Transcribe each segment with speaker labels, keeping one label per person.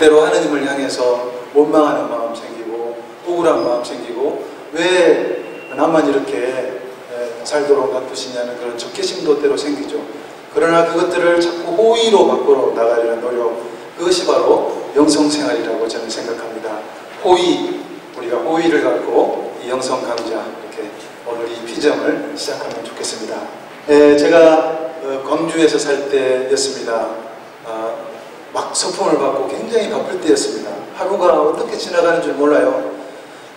Speaker 1: 때로 하느님을 향해서 원망하는 마음 생기고 억울한 마음 생기고 왜 나만 이렇게 에, 살도록 놔두시냐는 그런 적개심도 때로 생기죠. 그러나 그것들을 자꾸 호의로 바꾸어 나가려는 노력 그것이 바로 영성생활이라고 저는 생각합니다. 호의 우리가 호의를 갖고 이 영성 강좌 이렇게 오늘 이 피정을 시작하면 좋겠습니다. 에, 제가 어, 광주에서 살 때였습니다. 아, 막 서풍을 받고 굉장히 바쁠 때였습니다. 하루가 어떻게 지나가는 줄 몰라요.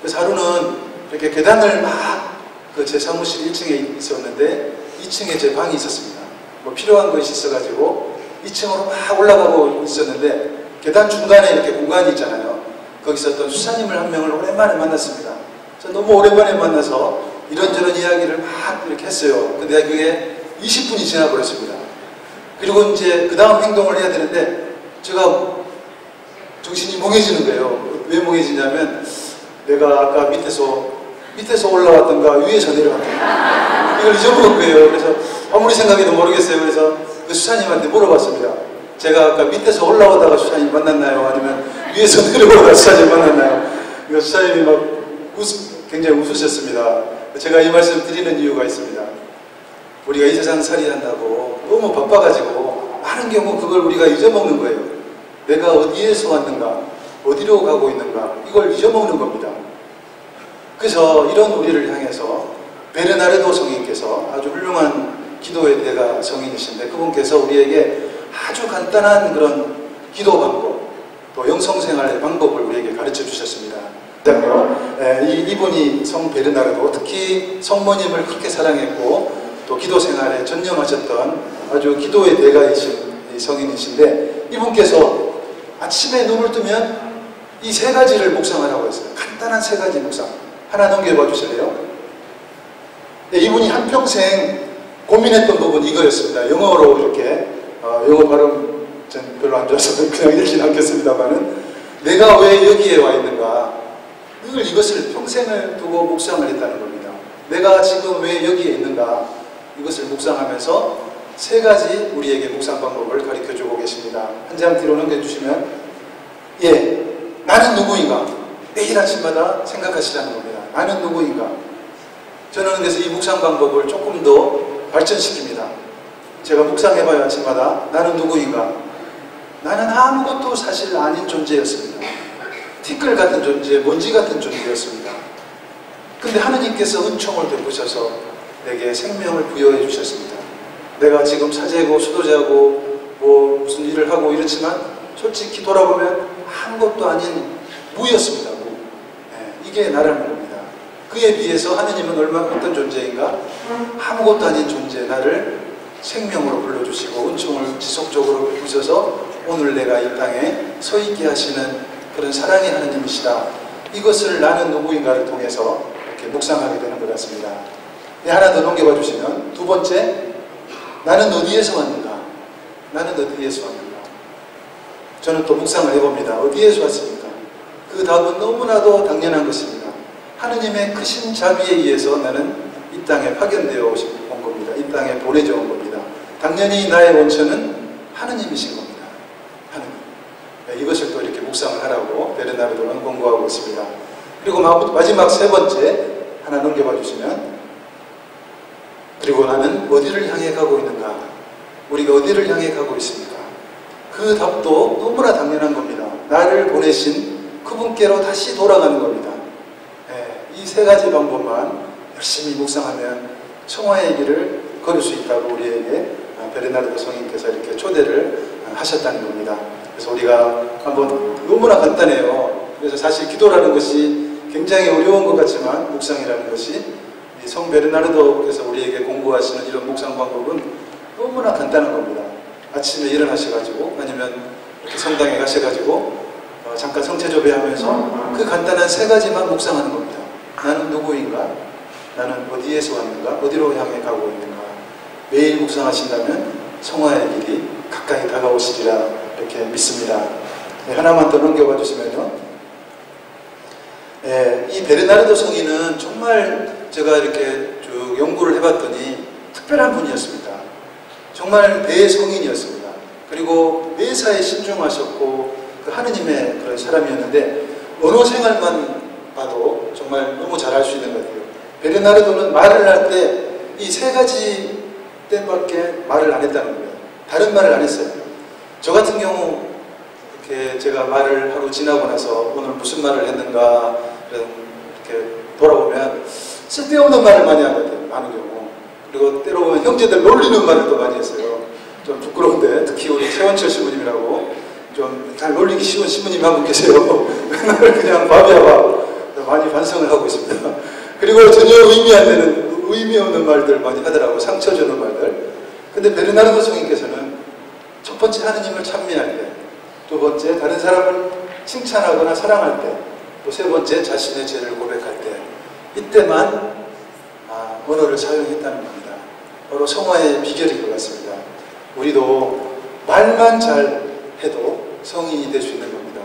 Speaker 1: 그래서 하루는 이렇게 계단을 막 그 제 사무실 1층에 있었는데 2층에 제 방이 있었습니다. 뭐 필요한 것이 있어가지고 2층으로 막 올라가고 있었는데 계단 중간에 이렇게 공간이 있잖아요. 거기서 어떤 수사님을 한 명을 오랜만에 만났습니다. 저 너무 오랜만에 만나서 이런저런 이야기를 막 이렇게 했어요. 근데 그게 20분이 지나버렸습니다. 그리고 이제 그 다음 행동을 해야 되는데 제가 정신이 멍해지는 거예요. 왜 멍해지냐면 내가 아까 밑에서 밑에서 올라왔던가 위에서 내려왔던가 이걸 잊어먹은 거예요. 그래서 아무리 생각해도 모르겠어요. 그래서 그 수사님한테 물어봤습니다. 제가 아까 밑에서 올라오다가 수사님 만났나요? 아니면 위에서 내려오다가 수사님 만났나요? 그 수사님이 막 웃, 굉장히 웃으셨습니다. 제가 이 말씀 드리는 이유가 있습니다. 우리가 이 세상 살이 한다고 너무 바빠가지고 많은 경우 그걸 우리가 잊어먹는 거예요. 내가 어디에서 왔는가, 어디로 가고 있는가, 이걸 잊어먹는 겁니다. 그래서 이런 우리를 향해서 베르나르도 성인께서 아주 훌륭한 기도의 대가 성인이신데 그분께서 우리에게 아주 간단한 그런 기도 방법, 또 영성생활의 방법을 우리에게 가르쳐 주셨습니다. 이, 이분이 성 베르나르도 특히 성모님을 그렇게 사랑했고 또 기도 생활에 전념하셨던 아주 기도의 대가이신 성인이신데 이분께서 아침에 눈을 뜨면 이 세 가지를 묵상하라고 했어요. 간단한 세 가지 묵상. 하나 넘겨봐 주실래요? 네, 이분이 한평생 고민했던 부분이 이거였습니다. 영어로 이렇게 어, 영어 발음 전 별로 안 좋아서 그냥 읽진 않겠습니다만은 내가 왜 여기에 와 있는가 늘 이것을 평생을 두고 묵상을 했다는 겁니다. 내가 지금 왜 여기에 있는가 이것을 묵상하면서 세 가지 우리에게 묵상 방법을 가르쳐 주고 계십니다. 한 장 뒤로 넘겨주시면 예, 나는 누구인가? 매일 아침마다 생각하시라는 겁니다. 나는 누구인가? 저는 그래서 이 묵상 방법을 조금 더 발전시킵니다. 제가 묵상해봐야 아침마다 나는 누구인가? 나는 아무것도 사실 아닌 존재였습니다. 티끌 같은 존재, 먼지 같은 존재였습니다. 근데 하느님께서 은총을 베푸셔서 내게 생명을 부여해 주셨습니다. 내가 지금 사제고 수도자고 뭐 무슨 일을 하고 이렇지만 솔직히 돌아보면 아무것도 아닌 무였습니다. 무. 네, 이게 나라는 겁니다. 그에 비해서 하느님은 얼마나 어떤 존재인가? 아무것도 아닌 존재 나를 생명으로 불러주시고 은총을 지속적으로 베푸셔서 오늘 내가 이 땅에 서 있게 하시는 그런 사랑의 하느님이시다. 이것을 나는 누구인가를 통해서 이렇게 묵상하게 되는 것 같습니다. 네, 하나 더 넘겨봐 주시면 두 번째 나는 어디에서 왔는가? 나는 어디에서 왔는가? 저는 또 묵상을 해봅니다. 어디에서 왔습니까? 그 답은 너무나도 당연한 것입니다. 하느님의 크신 자비에 의해서 나는 이 땅에 파견되어 온 겁니다. 이 땅에 보내져 온 겁니다. 당연히 나의 원천은 하느님이신 겁니다. 하느님. 네, 이것을 또 이렇게 묵상을 하라고 베르나르도는 공부하고 있습니다. 그리고 마지막 세 번째 하나 넘겨봐 주시면 그리고 나는 어디를 향해 가고 있는가? 우리가 어디를 향해 가고 있습니까? 그 답도 너무나 당연한 겁니다. 나를 보내신 그분께로 다시 돌아가는 겁니다. 네, 이세 가지 방법만 열심히 묵상하면 청화의 길을 걸을 수 있다고 우리에게 베르나르도 성인께서 이렇게 초대를 하셨다는 겁니다. 그래서 우리가 한번 너무나 간단해요. 그래서 사실 기도라는 것이 굉장히 어려운 것 같지만 묵상이라는 것이 성 베르나르도께서 우리에게 공부하시는 이런 묵상 방법은 너무나 간단한 겁니다. 아침에 일어나셔가지고 아니면 성당에 가셔가지고 어, 잠깐 성체조배하면서 그 간단한 세 가지만 묵상하는 겁니다. 나는 누구인가? 나는 어디에서 왔는가? 어디로 향해 가고 있는가? 매일 묵상하신다면 성화의 길이 가까이 다가오시리라 이렇게 믿습니다. 네, 하나만 더 넘겨봐 주시면요. 네, 이 베르나르도 성인은 정말 제가 이렇게 쭉 연구를 해봤더니 특별한 분이었습니다. 정말 대성인이었습니다. 그리고 매사에 신중하셨고 그 하느님의 그런 사람이었는데 언어 생활만 봐도 정말 너무 잘할 수 있는 것 같아요. 베르나르도는 말을 할 때 이 세 가지 때밖에 말을 안 했다는 거예요. 다른 말을 안 했어요. 저 같은 경우 이렇게 제가 말을 하고 지나고 나서 오늘 무슨 말을 했는가 이렇게 돌아보면 쓸데없는 말을 많이 하거든요. 많은 경우. 그리고 때로 보면 형제들 놀리는 말을 또 많이 했어요. 좀 부끄러운데 특히 우리 최원철 신부님이라고 좀 잘 놀리기 쉬운 신부님 한분 계세요. 맨날 그냥 밥이야 밥 많이 반성을 하고 있습니다. 그리고 전혀 의미 안 되는 의미 없는 말들 많이 하더라고 상처 주는 말들. 근데 베르나르도 성인께서는 첫 번째 하느님을 찬미할 때, 두 번째 다른 사람을 칭찬하거나 사랑할 때, 또 세 번째 자신의 죄를 고백할 때, 이때만 아, 언어를 사용했다는 겁니다. 바로 성화의 비결인 것 같습니다. 우리도 말만 잘 해도 성인이 될 수 있는 겁니다.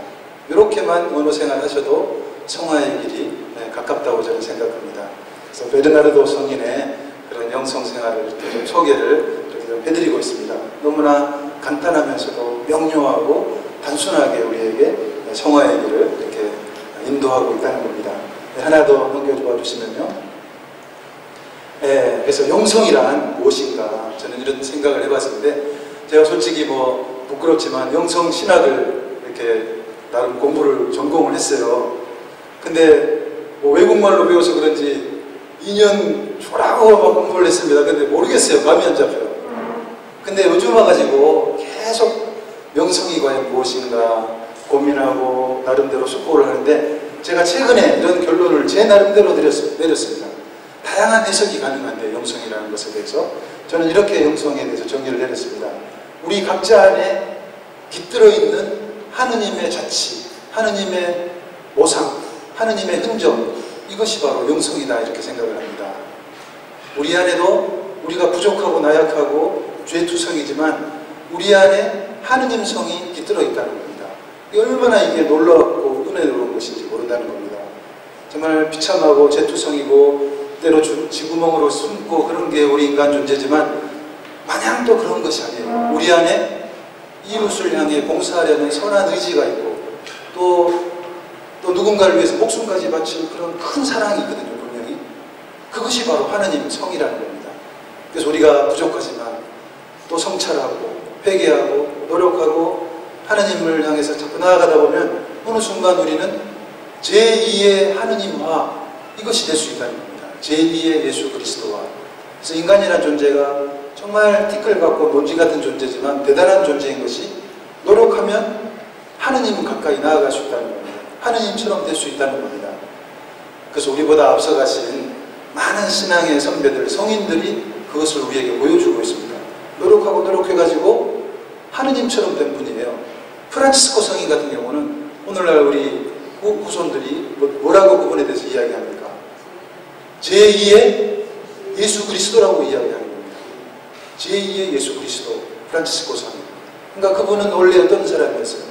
Speaker 1: 이렇게만 언어 생활 하셔도 성화의 길이 네, 가깝다고 저는 생각합니다. 그래서 베르나르도 성인의 그런 영성 생활을 이렇게 좀 소개를 이렇게 좀 해드리고 있습니다. 너무나 간단하면서도 명료하고 단순하게 우리에게 성화의 길을 인도하고 있다는 겁니다. 네, 하나 더 넘겨봐 주시면요. 예, 그래서 영성이란 무엇인가 저는 이런 생각을 해봤는데 제가 솔직히 뭐 부끄럽지만 영성 신학을 이렇게 나름 공부를 전공을 했어요. 근데 뭐 외국말로 배워서 그런지 2년 초라고 막 공부를 했습니다. 근데 모르겠어요. 감이 안 잡혀요. 근데 요즘 와가지고 계속 명성이 과연 무엇인가 고민하고 나름대로 숙고를 하는데 제가 최근에 이런 결론을 제 나름대로 내렸습니다. 다양한 해석이 가능한데 영성이라는 것에 대해서 저는 이렇게 영성에 대해서 정리를 내렸습니다. 우리 각자 안에 깃들어 있는 하느님의 자치, 하느님의 모상, 하느님의 흔적 이것이 바로 영성이다 이렇게 생각을 합니다. 우리 안에도 우리가 부족하고 나약하고 죄투성이지만 우리 안에 하느님 성이 깃들어 있다는 겁니다. 얼마나 이게 놀랍고 은혜로운 것인지 모른다는 겁니다. 정말 비참하고 죄투성이고 때로 지구멍으로 숨고 그런 게 우리 인간 존재지만 마냥 또 그런 것이 아니에요. 우리 안에 이웃을 향해 봉사하려는 선한 의지가 있고 또, 또 누군가를 위해서 목숨까지 바칠 그런 큰 사랑이 있거든요, 분명히. 그것이 바로 하느님 성이라는 겁니다. 그래서 우리가 부족하지만 또 성찰하고 회개하고 노력하고 하느님을 향해서 자꾸 나아가다 보면 어느 순간 우리는 제2의 하느님화 이것이 될 수 있다는 겁니다. 제2의 예수 그리스도와 그래서 인간이라는 존재가 정말 티끌 같고 먼지 같은 존재지만 대단한 존재인 것이 노력하면 하느님 가까이 나아갈 수 있다는 겁니다. 하느님처럼 될 수 있다는 겁니다. 그래서 우리보다 앞서가신 많은 신앙의 선배들, 성인들이 그것을 우리에게 보여주고 있습니다. 노력하고 노력해가지고 하느님처럼 된 분이에요. 프란치스코 성인 같은 경우는 오늘날 우리 후 손들이 뭐, 뭐라고 그분에 대해서 이야기합니까? 제2의 예수 그리스도라고 이야기하는 겁니다. 제2의 예수 그리스도, 프란치스코 성인. 그러니까 그분은 원래 어떤 사람이었어요?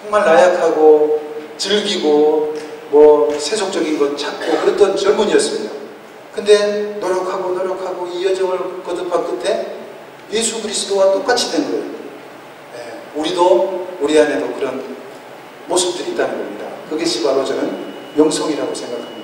Speaker 1: 정말 나약하고 즐기고 뭐 세속적인 것 찾고 그랬던 젊은이였습니다. 근데 노력하고 노력하고 이 여정을 거듭한 끝에 예수 그리스도와 똑같이 된 거예요. 네, 우리도 우리 안에도 그런 모습들이 있다는 겁니다. 그것이 바로 저는 영성이라고 생각합니다.